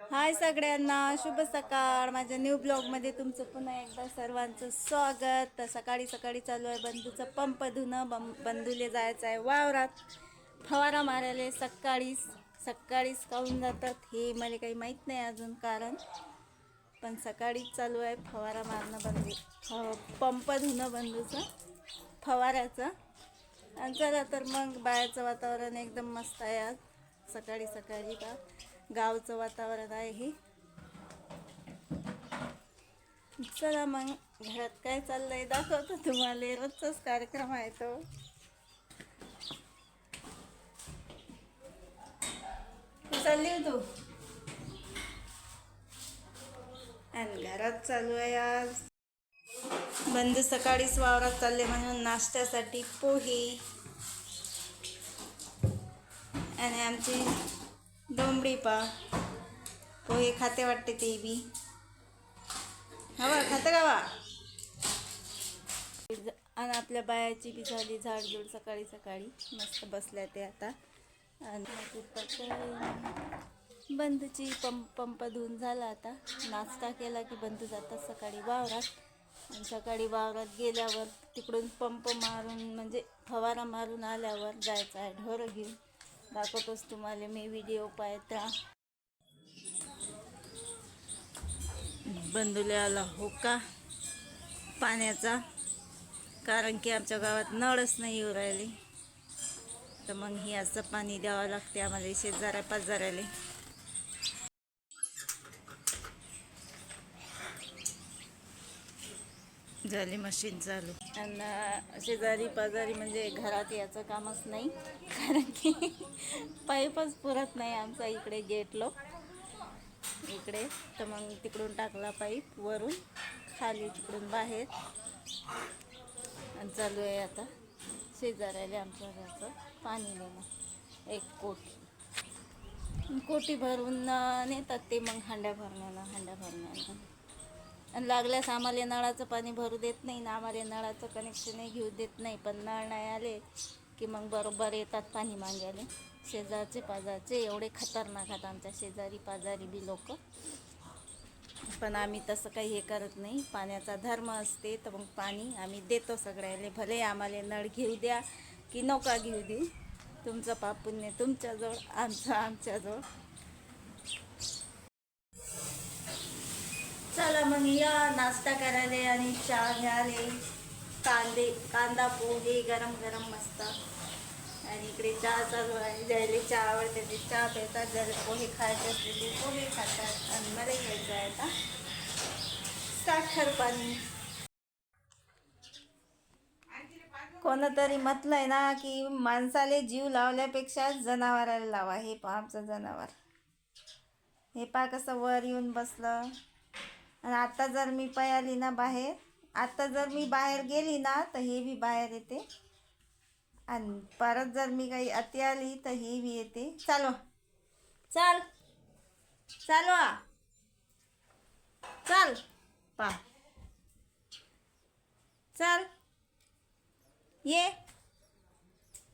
हाय सगळ्यांना शुभ सकाळ. माझ्या न्यू ब्लॉगमध्ये तुमचं पुन्हा एकदा सर्वांचं स्वागत. तर सकाळी सकाळी चालू आहे बंधूचं पंप धुणं. बं बंधूले जायचं आहे वावरात. फवारा मारायला सकाळीच सकाळीच काहून जातात हे मला काही माहीत नाही अजून कारण. पण सकाळीच चालू आहे फवारा मारणं बंधू. फ- पंप धुणं बंधूचं. फवाऱ्याचं. आणि चला तर मग बाहेरचं वातावरण एकदम मस्त आहे आज. सकाळी सकाळी का? गावचं वातावरण आहे हे. चला मग घरात काय चाललंय दाखवतो तुम्हाला. रोजचाच कार्यक्रम आहे तो. चालली हो तू? आणि घरात चालू आहे आज. बंद सकाळीच वावरात चालले म्हणून नाश्त्यासाठी पोहे. आणि आमची डोंबडी पा पोहे खाते वाटते ते बी. हवा खाते का वा आणि आपल्या बायाची बी झाली झाडझूड सकाळी सकाळी. मस्त बसल्या ते आता. आणि तिथं बंधूची पंप पंप धुवून झाला आता. नाश्ता केला की बंधू जातात सकाळी वावरात. आणि सकाळी वावरात गेल्यावर तिकडून पंप मारून म्हणजे फवारा मारून आल्यावर जायचं आहे ढोरं घेऊन. दाखवतोच तुम्हाला मी व्हिडिओ पाहता. बंधुले आला हो का? पाण्याचा. कारण की आमच्या गावात नळच नाही येऊ राहिली. तर मग ही असं पाणी द्यावं लागते आम्हाला शेजाऱ्या पाजाऱ्याला. झाली मशीन चालू. आणि शेजारी पाजारी म्हणजे घरात याचं कामच नाही. कारण की पाईपच पुरत नाही आमचा इकडे गेट लोक इकडे तर मग तिकडून टाकला पाईप वरून खाली तिकडून बाहेर. आणि चालू आहे आता शेजाऱ्याला आमच्या घरचं पाणी नेणं एक कोटी कोटी भरून नेतात ते मग हांड्या भरण्यानं हांड्या भरण्यानं आणि लागल्यास आम्हाला नळाचं पाणी भरू देत नाही ना आम्हाला नळाचं कनेक्शनही घेऊ देत नाही पण नळ नाही आले की मग बरोबर येतात पाणी मागायला शेजारचे पाजारचे एवढे खतरनाक आहेत आमच्या शेजारी पाजारी बी लोक. पण आम्ही तसं काही हे करत नाही. पाण्याचा धर्म असते तर मग पाणी आम्ही देतो सगळ्याला. भले आम्हाला नळ घेऊ द्या की नौका घेऊ देऊ. तुमचं पाप पुण्य तुमच्याजवळ आमचं आमच्याजवळ. चला मग या नाश्ता करायला आणि चहा घ्यायला. कांदे कांदा पोहे गरम गरम मस्त. आणि इकडे चहा चालू आहे. ज्याला चहा आवडते ते चहा पितात. ज्याला पोहे खायचे असते ते पोहे खातात. आणि मला घ्यायचं आहे आता साखर पाणी. कोणतरी म्हटलंय ना की माणसाले जीव लावल्यापेक्षा जनावराला लावा. हे पहा आमचं जनावर. हे पहा कसं वर येऊन बसलं. आणि आता जर मी पयाली ना बाहेर आता जर मी बाहेर गेली ना तर हे बी बाहेर येते. आणि परत जर मी काही अति आली तर हे बी येते. चालो. चाल. चालवा चाल. पा. चाल. ये.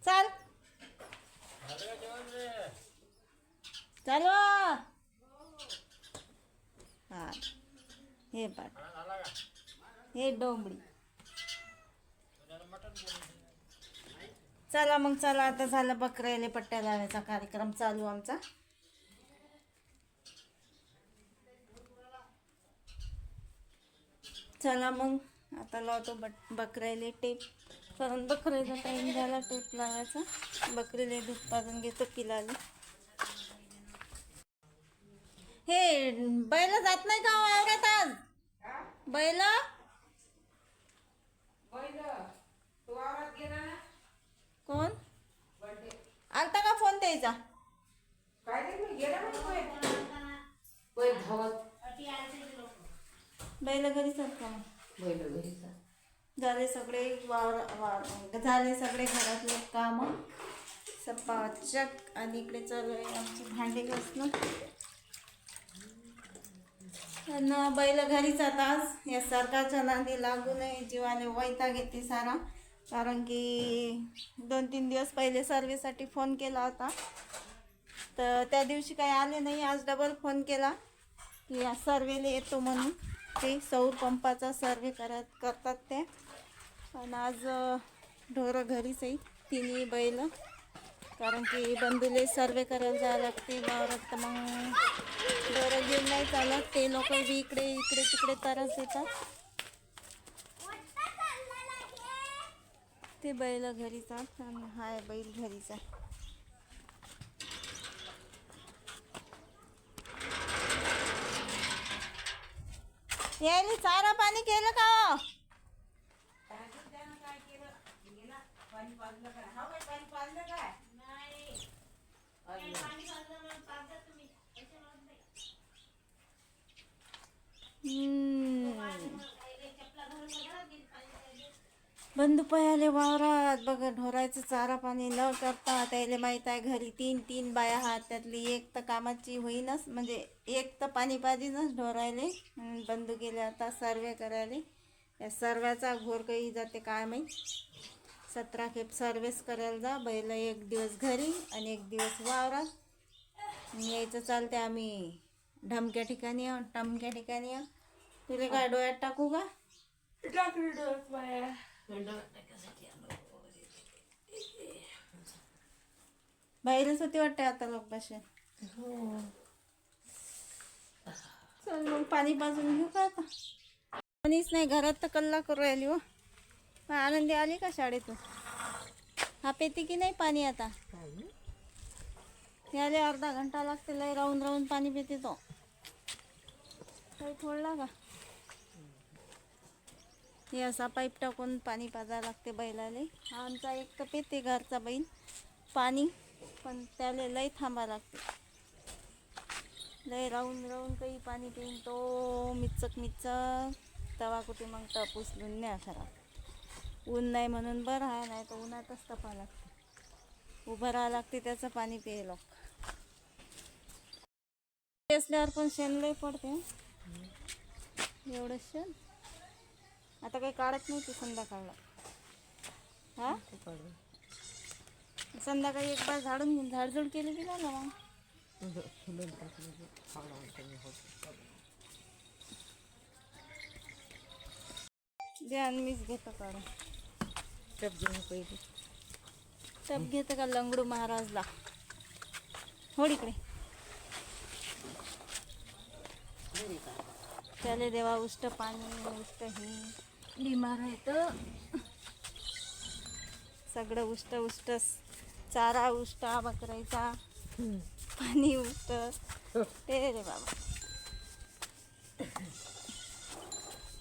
चाल. चालवा हा. हे पाठ हे डोंबडी चला मग चला आता झालं बकऱ्याला पट्ट्या लावायचा कार्यक्रम चालू आमचा. चला मग आता लावतो बट बकऱ्याला टेप. कारण बकऱ्याचा टाईम झाला टेप लावायचा. बकरीले दूध पाजून घेतो पिलाले. हे बैल जात नाही का हो, वावरात आज बैल? द्यायचा बैल घरीच आहेत का? मग झाले सगळे वावर वावर झाले सगळे घरातले काम. सपाचक आणि इकडे चालू आहे आमची भांडे घासणं. आणि बैल घरीच आता आज. या सरकारच्या नांदी लागू नये जीवाने वैताग घेते सारा. कारण की दोन तीन दिवस पहिले सर्वेसाठी फोन केला होता. तर त्या दिवशी काही आले नाही आज डबल फोन केला. की सर्वेला येतो म्हणून. ते सौर पंपाचा सर्वे करत करतात ते. पण आज ढोरं घरीच आहे तिन्ही बैल. कारण की बंधूले सर्वे करायला जायला लागते वावरात. तर मग ढोरं घेऊन नाही चालत. ते लोक बी इकडे इकडे तिकडे तरच देतात. ते बैल घरीच आहेत आणि हाय बैल घरीचा आहे यायला चारा पाणी केलं का हो? हम्म. बंदुपयाले पयाले वावरात. बघा ढोरायचं चारा पाणी न करता त्याला माहीत आहे घरी तीन तीन बाया हात त्यातली एक तर कामाची होईनच. म्हणजे एक तर पाणी पाहिजेच ढोरायले. बंदू गेले आता सर्वे करायले. या सर्व्याचा घोर काही जाते काय माहीत? सतरा खेप सर्वेस करायला जा. बैल एक दिवस घरी आणि एक दिवस वावरात. यायचं चालते आम्ही ढमक्या ठिकाणी टमक्या ठिकाणी तुला काय डोळ्यात टाकू का? बाहेरच होती वाटते आता लोक भाषे चल मग पाणी पाजून घेऊ का आता? कोणीच नाही घरात तर कल्ला करू राहिली हो. आनंदी आली का शाळेतून? हा पेती की नाही पाणी आता? याले अर्धा घंटा लागते लय राहून राहून पाणी पिते तो. काही फोडला का हे असा पाईप टाकून पाणी पाजा लागते बैलाले. हा आमचा एक तर पेते घरचा बैल. पाणी पण त्याला लय थांबा लागते. लय राहून राहून काही पाणी पिऊन तो मिचक मिचक तवा कुठे मग टप उचलून न्या खराब ऊन नाही म्हणून बरं आहे नाही तर उन्हातच तपा लागते. उभं राहावं लागते त्याचं पाणी प्यायला असल्यावर पण शेण लय पडते. एवढं शेण? आता काही काढत नाही तू संध्याकाळला. हा? संध्याकाळी एक बार झाडून झाडझूड केली की ना मग? द्या आणि मीच घेतो काढून. टप घेतं का लंगडू महाराजला? होडीकडे इकडे. त्याले देवा उष्ट पाणी उष्ट ही. बिमार आहे तर. सगळं उष्ट उष्ट चारा उष्टा बकरायचा पाणी उष्ट. ते रे बाबा.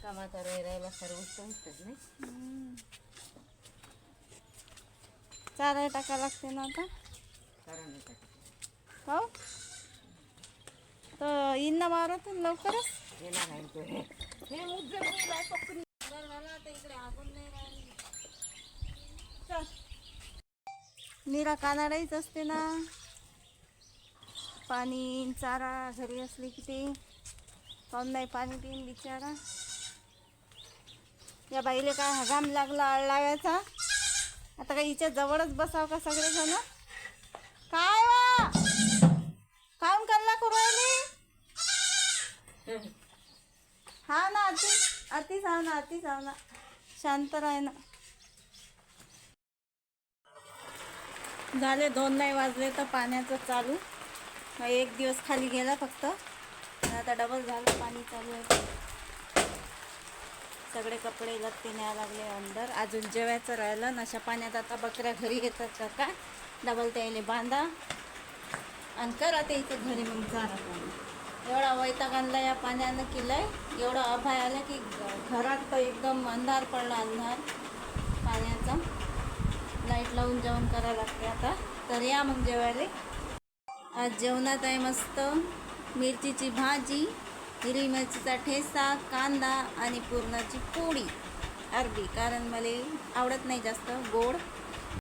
कामाचा राहिला सर्व असतात नाही? हम्म. चारा टाका लागते ना आता. हो? तर येईन ना वावरातून लवकरच. निरा कानाडाईच असते ना. पाणी चारा घरी असले की ते. पाहून नाही पाणी पिऊन बिचारा. या बाईले काय हगाम लागला आळ लावायचा? आता काय हिच्या जवळच बसाव का सगळे जण काय वा काऊन कल्ला करू हा ना अति अति जाऊ ना अति जाऊ ना शांत राह ना झाले दोन नाही वाजले तर पाण्याचं चालू. एक दिवस खाली गेला फक्त. आता डबल झालं पाणी चालू आहे. सगळे कपडे लत्ते न्याय लागले अंदर. अजून जेवायचं राहिलं. नशा पाण्यात आता बकऱ्या घरी येतात का काय? डबल त्याला बांधा. आणि करा ते इथं घरी मग चारा एवढा वैताग आणला या पाण्यानं केलंय. एवढा अभाय आला की घरात तर एकदम अंधार पडला अंधार. पाण्याचा. लाइट लावून जेवण करायला लागते आता. तर या मग जेवायला. आज जेवणात आहे मस्त मिरचीची भाजी हिरवी मिरचीचा ठेसा कांदा आणि पुरणाची पोळी अरबी. कारण मला आवडत नाही जास्त. गोड.